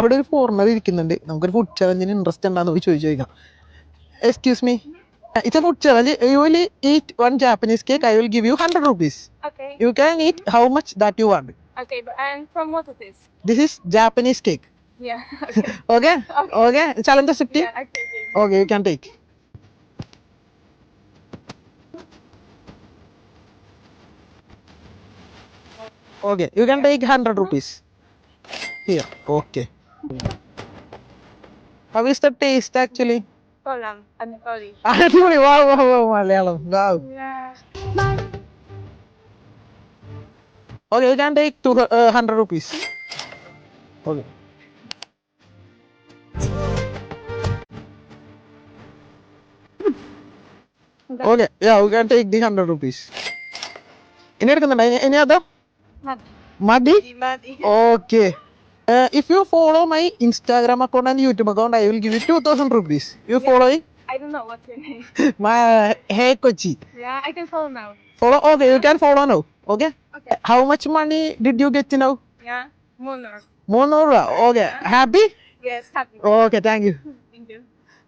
അവിടെ ഒരു ഫോറിനർ ഇരിക്കുന്നുണ്ട് നമുക്കൊരു ഫുഡ് ചലഞ്ചിന് ഇൻട്രസ്റ്റ് ഉണ്ടാന്ന് പോയി ചോദിച്ചു ചോദിക്കാം excuse me it's a food challenge you will eat one Japanese cake I will give you hundred rupees Okay. You can eat how much that you want Okay. This is Japanese cake. Okay. Okay okay challenge accept. Okay. okay. Okay you can take okay you can take hundred rupees here okay how is the taste actually Kolam. I'm sorry. അടിപൊളി വാ വാ വാ മലയാളം വാ Yeah. Okay you can take two hundred rupees okay okay yeah you can take the hundred rupees ഇനി എടുക്കുന്നുണ്ടോ ഇനി- ഇനി അതോ മതി Madi. Okay if you follow my Instagram account and YouTube account I will give you two thousand rupees you follow I don't know what's your name. My hey Kochi Yeah. I can follow now. Follow okay you can follow now okay Okay. How much money did you get now Yeah. Monar. മൂന്നൂറ് രൂപ okay happy Yes. Happy. Okay thank you